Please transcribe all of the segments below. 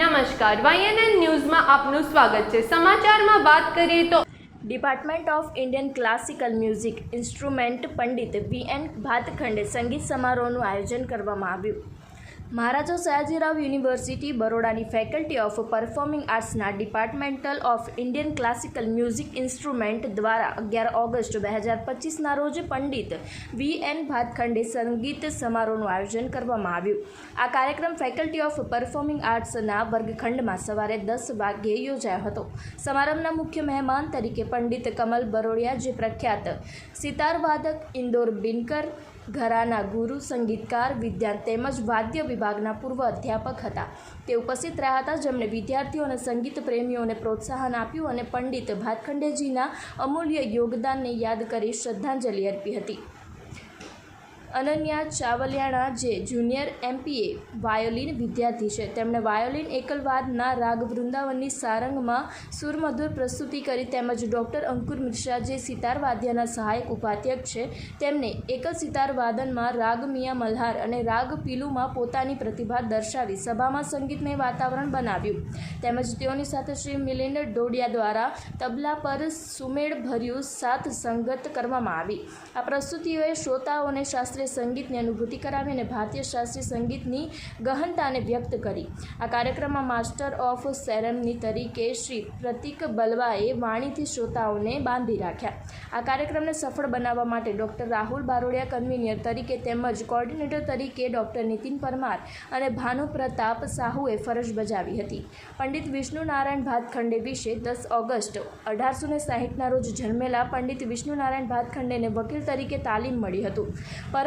નમસ્કાર વાયએનએન ન્યૂઝમાં આપનું સ્વાગત છે. સમાચારમાં વાત કરીએ તો department of Indian classical music instrument Pandit V N Bhatkhande સંગીત સમારોહનું આયોજન કરવામાં આવ્યું. મહારાજા સયાજીરાવ યુનિવર્સિટી બરોડાની faculty of performing આર્ટ્સના departmental of Indian classical music instrument દ્વારા અગિયાર ઓગસ્ટ બે હજાર પચીસના રોજ પંડિત વી એન ભાતખંડે સંગીત સમારોહનું આયોજન કરવામાં આવ્યું. આ કાર્યક્રમ ફેકલ્ટી ઓફ પરફોર્મિંગ આર્ટ્સના વર્ગખંડમાં સવારે દસ વાગ્યે યોજાયો હતો. સમારંભના મુખ્ય મહેમાન તરીકે પંડિત કમલ બરોડિયા, જે પ્રખ્યાત સિતારવાદક ઇન્દોર બિનકર ઘરાના ગુરુ, સંગીતકાર, વિદ્યાન તેમજ વાદ્ય વિભાગના પૂર્વ અધ્યાપક હતા. તે ઉપસ્થિત રહ્યા હતા, જેમણે વિદ્યાર્થીઓ અને સંગીત પ્રેમીઓને પ્રોત્સાહન આપ્યું અને પંડિત ભાતખંડેજીના અમૂલ્ય યોગદાનને યાદ કરી શ્રદ્ધાંજલિ અર્પી હતી. અનન્યા ચાવલિયાણા જે જુનિયર એમપીએ વાયોલિન વિદ્યાર્થી છે. તેમણે વાયોલિન એકલવાદના રાગ વૃંદાવનની સારંગમાં સુરમધુર પ્રસ્તુતિ કરી તેમજ ડૉક્ટર અંકુર મિશ્રા જે સિતાર વાદ્યના સહાયક ઉપાધ્યક્ષ છે, તેમને એકલ સિતાર વાદનમાં રાગ મિયા મલ્હાર અને રાગ પીલુમાં પોતાની પ્રતિભા દર્શાવી સભામાં સંગીતમય વાતાવરણ બનાવ્યું. તેમજ તેઓની સાથે શ્રી મિલિંદ ડોડિયા દ્વારા તબલા પર સુમેળભર્યું સાથ સંગત કરવામાં આવી. આ પ્રસ્તુતિઓએ શ્રોતાઓને શાસ્ત્રીય સંગીતની અનુભૂતિ કરાવી અને ભારતીય શાસ્ત્રીય સંગીતની ગહનતાને વ્યક્ત કરી. આ કાર્યક્રમમાં માસ્ટર ઓફ સેરેમની તરીકે શ્રી પ્રતિક બલવાએ વાણીથી શ્રોતાઓને બાંધી રાખ્યા. આ કાર્યક્રમને સફળ બનાવવા માટે ડૉક્ટર રાહુલ બારોડિયા કન્વીનર તરીકે તેમજ કોર્ડિનેટર તરીકે ડૉક્ટર નીતિન પરમાર અને ભાનુ પ્રતાપ સાહુએ ફરજ બજાવી હતી. પંડિત વિષ્ણુનારાયણ ભાતખંડે વિશે દસ ઓગસ્ટ અઢારસો ને સાહીઠના રોજ જન્મેલા પંડિત વિષ્ણુનારાયણ ભાતખંડેને વકીલ તરીકે તાલીમ મળી હતું.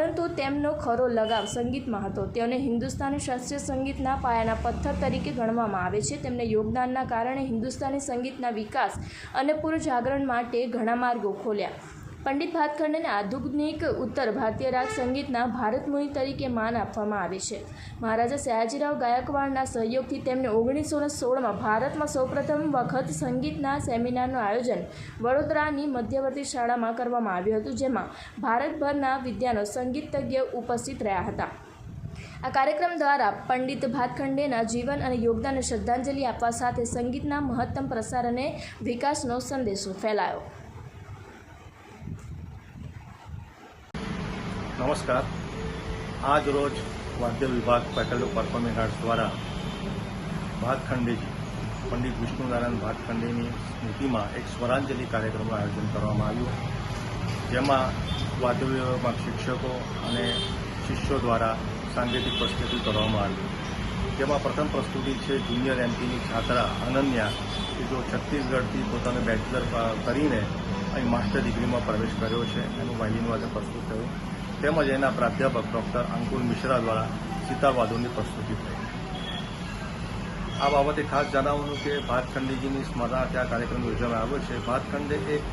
પરંતુ તેમનો ખરો લગાવ સંગીતમાં હતો. તેઓને હિન્દુસ્તાની શાસ્ત્રીય સંગીતના પાયાના પથ્થર તરીકે ગણવામાં આવે છે. તેમને યોગદાનના કારણે હિન્દુસ્તાની સંગીતના વિકાસ અને પુનઃજાગરણ માટે ઘણા માર્ગો ખોલ્યા. પંડિત ભાતખંડને આધુનિક ઉત્તર ભારતીય રાગ સંગીતના ભારતમુનિ તરીકે માન આપવામાં આવે છે. મહારાજા સયાજીરાવ ગાયકવાડના સહયોગથી તેમને ઓગણીસો સોળમાં ભારતમાં સૌપ્રથમ વખત સંગીતના સેમિનારનું આયોજન વડોદરાની મધ્યવર્તી શાળામાં કરવામાં આવ્યું હતું, જેમાં ભારતભરના વિદ્વાનો સંગીતજ્ઞ ઉપસ્થિત રહ્યા હતા. આ કાર્યક્રમ દ્વારા પંડિત ભાતખંડેના જીવન અને યોગદાનને શ્રદ્ધાંજલિ આપવા સાથે સંગીતના મહત્તમ પ્રસાર અને વિકાસનો સંદેશો ફેલાયો. નમસ્કાર. આજ રોજ વાદ્ય વિભાગ ફેકલ્ટી પરફોર્મિંગ આર્ટ્સ દ્વારા ભાતખંડેજી, પંડિત વિષ્ણુનારાયણ ભાતખંડેની સ્મૃતિમાં એક સ્વરાંજલિ કાર્યક્રમનું આયોજન કરવામાં આવ્યું. જેમાં વાદ્ય વિભાગમાં શિક્ષકો અને શિષ્યો દ્વારા સાંકેતિક પ્રસ્તુતિ કરવામાં આવી. જેમાં પ્રથમ પ્રસ્તુતિ છે જુનિયર એમપીની છાત્રા અનન્યા, કે જો છત્તીસગઢથી પોતાને બેચલર કરીને અહીં માસ્ટર ડિગ્રીમાં પ્રવેશ કર્યો છે. એનું વાયલિન વાદન પ્રસ્તુત થયું. તેમજ એના પ્રાધ્યાપક ડોક્ટર અંકુર મિશ્રા દ્વારા સીતાવાદોની પ્રસ્તુતિ થઈ. આ બાબતે ખાસ જણાવવાનું કે ભાતખંડીજીની સ્મરણાર્થે આ કાર્યક્રમ યોજવામાં આવ્યો છે. ભાતખંડે એક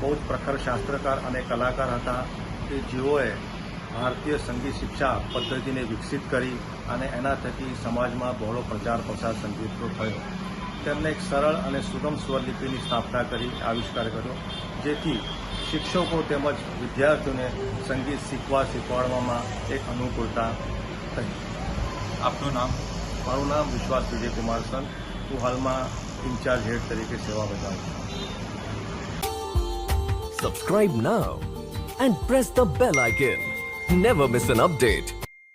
બહુ જ પ્રખર શાસ્ત્રકાર અને કલાકાર હતા કે જેઓએ ભારતીય સંગીત શિક્ષા પદ્ધતિને વિકસિત કરી અને એના થકી સમાજમાં બહોળો પ્રચાર પ્રસાર સંગીતનો થયો. તેમણે એક સરળ અને સુગમ સ્વરલિપિની સ્થાપના કરી, આવિષ્કાર કર્યો, જેથી શિક્ષકો તેમજ વિદ્યાર્થીઓને સંગીત શીખવા શીખવાડવામાં એક અનુકૂળતા થઈ. આપનું નામ? મારું નામ વિશ્વાસ વિજયકુમાર સન હું હાલમાં ઇન્ચાર્જ હેડ તરીકે સેવા બજાવું છું. Subscribe now and press the bell icon never miss an update.